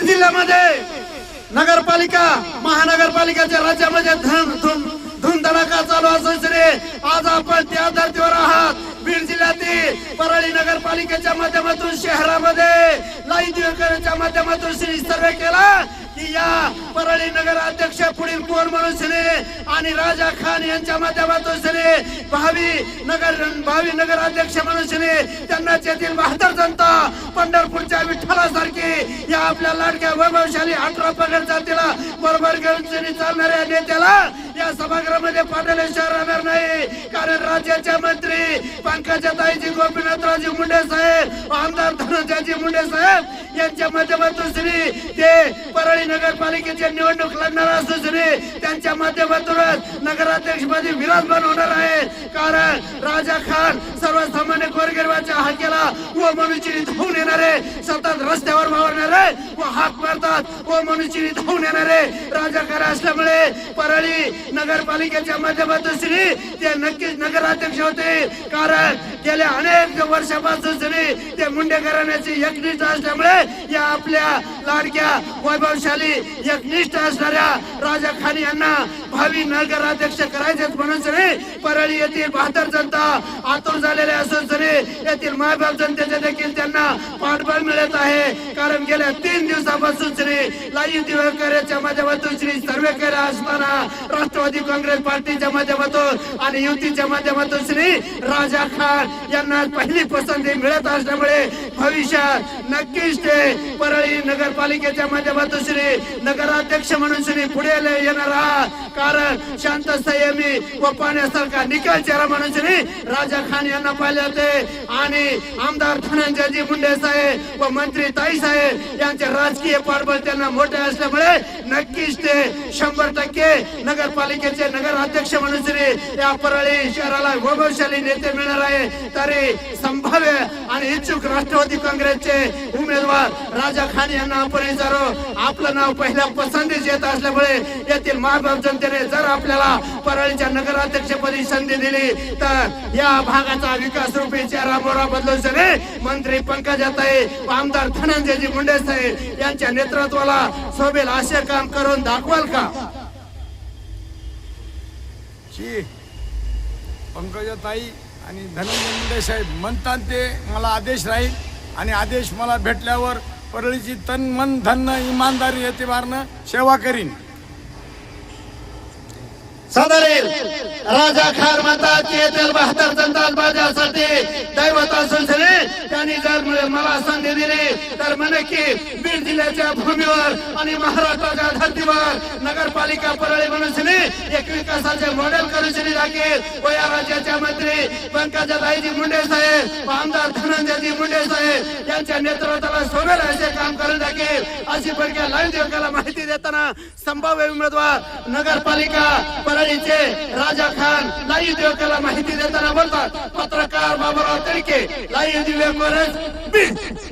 बीड जिल्ह्यामध्ये नगरपालिका महानगरपालिकाच्या राज्यामध्ये धन धुमधडाका चालू असून आज आपण त्या धर्तीवर आहात. बीड जिल्ह्यातील परळी नगरपालिकेच्या माध्यमातून शहरामध्ये लाईव्ह दिवेकरच्या माध्यमातून श्री सर्वे केला की या परळी नगर अध्यक्ष पुढील कोण म्हणून आणि राजा खान यांच्या माध्यमातून भावी नगर भावी नगराध्यक्ष म्हणून श्री त्यांना येथील बहादर जनता पंढरपूरच्या विठ्ठलासारखी या आपल्या लाडक्या वैभवशाली अठरा पगड जातीला बरोबर घेऊन श्री चालणाऱ्या नेत्याला या सभागृहामध्ये पाठवल्याशिवाय राहणार नाही. कारण राज्याच्या मंत्री पंकजाताईजी गोपीनाथरावजी मुंडे साहेब आमदार धनंजयजी मुंडे साहेब यांच्या माध्यमातून श्री नगरपालिकेच्या निवडणूक लढणार असून रे त्यांच्या माध्यमातूनच नगराध्यक्षमध्ये विराजमान होणार आहे. कारण राजा खान सर्वसामान्य गोरगरिबाच्या हाकेला व मनुष्यनी धावून येणारे सतत रस्त्यावर वावरणारे व हाक मारतात. व मनुष्यनी धावून येणारे राजकारण असल्यामुळे परळी नगरपालिकेच्या माध्यमातून श्री ते नक्कीच नगराध्यक्ष होते. कारण गेल्या अनेक वर्षापासून श्री ते मुंडे घराण्याची एकनिष्ठ असल्यामुळे या आपल्या लाडक्या वैभवशाली एकनिष्ठ असणाऱ्या राजा खान यांना भावी नगराध्यक्ष करायचेच म्हणून श्री परळी येथील बहादर जनता आतुर झालेले असून श्री येथील मायबाप जनतेचे देखील त्यांना पाठबळ मिळत आहे. कारण गेल्या तीन दिवसापासून श्री लाईव्ह दिवेकरच्या माध्यमातून श्री सर्वे केला असताना राष्ट्रवादी काँग्रेस पार्टीच्या माध्यमातून आणि युतीच्या माध्यमातून श्री राजा खान यांना पहिली पसंती मिळत असल्यामुळे भविष्यात नक्कीच ते परळी नगरपालिकेच्या माध्यमातून श्री नगराध्यक्ष म्हणून श्री पुढे येणार आहात. कारण शांत संयमी व पाण्यासारखा निकाल चेहरा म्हणून श्री राजा खान यांना पाहिले जाते आणि आमदार धनंजयजी मुंडे साहेब व मंत्री ताई साहेब यांचे राजकीय पाठबळ त्यांना मोठे असल्यामुळे नक्कीच ते शंभर टक्के नगरपालिकेचे नगराध्यक्ष म्हणून श्री या परळी शहराला वैभवशाली नेते मिळणार आहे. तरी संभाव्य आणि इच्छुक राष्ट्रवादी काँग्रेसचे उमेदवार राजा खान यांना आपण विचारू. आपलं नाव पहिल्या पसंतीस येत असल्यामुळे येथील महाबाप जनतेने जर आपल्याला परळीच्या नगराध्यक्षपदी संधी दिली तर या भागाचा विकास रूपी चेहरा मोरा बदलून मंत्री पंकजाताई व आमदार धनंजयजी मुंडे साहेब यांच्या नेतृत्वाला सोबेल असे काम करून दाखवाल का? शी पंकजाताई आणि धनंजय मुंडे साहेब म्हणतात ते मला आदेश राहील. आणि आदेश मला भेटल्यावर परळीची तन मन धन इमानदारी येते मारणं सेवा करीन. सदरेल राजा खार म्हणतात की येथील बहात्तर जनता माझ्यासाठी दैवत असून त्यांनी जर मला संधी दिली तर म्हणे की बीड जिल्ह्याच्या भूमीवर आणि महाराष्ट्राच्या धर्तीवर नगरपालिका परळी म्हणून एक विकासाचे मॉडेल करून सनी दाखल व या राज्याच्या मंत्री पंकजाताईजी मुंडे साहेब आमदार धनंजयजी मुंडे साहेब यांच्या नेतृत्वाला सोबेल असे काम करून दाखल अशी पडक्या लाईव्ह देवकाला माहिती देताना संभाव्य उमेदवार नगरपालिका परळीचे राजा खान लाईव्ह देवकाला माहिती देताना बोलतात पत्रकार बाबुराव तडके लाईव्ह दिव्य बीड